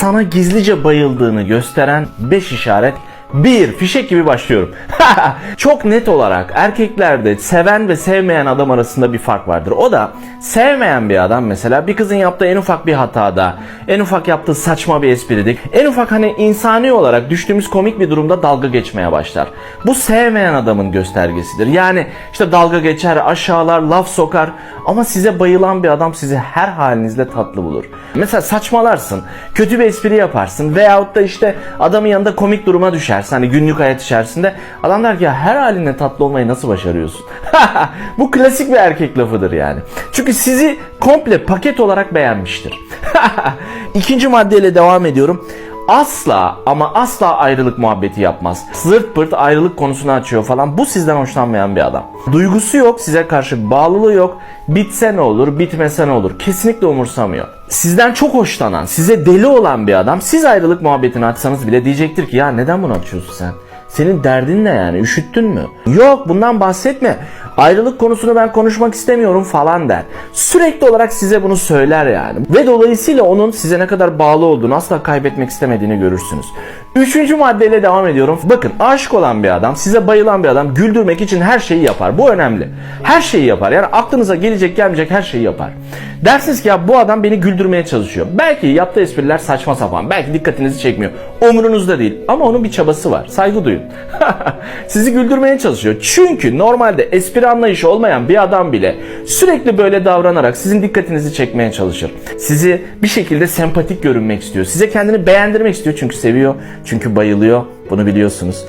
sana gizlice bayıldığını gösteren 5 işaret bir fişek gibi başlıyorum. Çok net olarak erkeklerde seven ve sevmeyen adam arasında bir fark vardır. O da sevmeyen bir adam mesela bir kızın yaptığı en ufak bir hatada, en ufak yaptığı saçma bir espridik, en ufak hani insani olarak düştüğümüz komik bir durumda dalga geçmeye başlar. Bu sevmeyen adamın göstergesidir. Yani işte dalga geçer, aşağılar, laf sokar ama size bayılan bir adam sizi her halinizde tatlı bulur. Mesela saçmalarsın, kötü bir espri yaparsın veyahut da işte adamın yanında komik duruma düşersin. Hani günlük hayat içerisinde. Adam der ki ya her halinle tatlı olmayı nasıl başarıyorsun? Bu klasik bir erkek lafıdır yani. Çünkü sizi komple paket olarak beğenmiştir. İkinci maddeyle devam ediyorum. Asla ama asla ayrılık muhabbeti yapmaz. Zırt pırt ayrılık konusunu açıyor falan. Bu sizden hoşlanmayan bir adam. Duygusu yok, size karşı bağlılığı yok. Bitse ne olur, bitmese ne olur. Kesinlikle umursamıyor. Sizden çok hoşlanan, size deli olan bir adam siz ayrılık muhabbetini açsanız bile diyecektir ki ya neden bunu açıyorsun sen? Senin derdin ne yani? Üşüttün mü? Yok bundan bahsetme. Ayrılık konusunu ben konuşmak istemiyorum falan der. Sürekli olarak size bunu söyler yani. Ve dolayısıyla onun size ne kadar bağlı olduğunu asla kaybetmek istemediğini görürsünüz. Üçüncü maddeyle devam ediyorum. Bakın aşık olan bir adam, size bayılan bir adam güldürmek için her şeyi yapar. Bu önemli. Her şeyi yapar. Yani aklınıza gelecek gelmeyecek her şeyi yapar. Dersiniz ki ya bu adam beni güldürmeye çalışıyor. Belki yaptığı espriler saçma sapan. Belki dikkatinizi çekmiyor. Umurunuzda değil. Ama onun bir çabası var. Saygı duyun. Sizi güldürmeye çalışıyor. Çünkü normalde espri anlayışı olmayan bir adam bile sürekli böyle davranarak sizin dikkatinizi çekmeye çalışır. Sizi bir şekilde sempatik görünmek istiyor. Size kendini beğendirmek istiyor çünkü seviyor, çünkü bayılıyor. Bunu biliyorsunuz.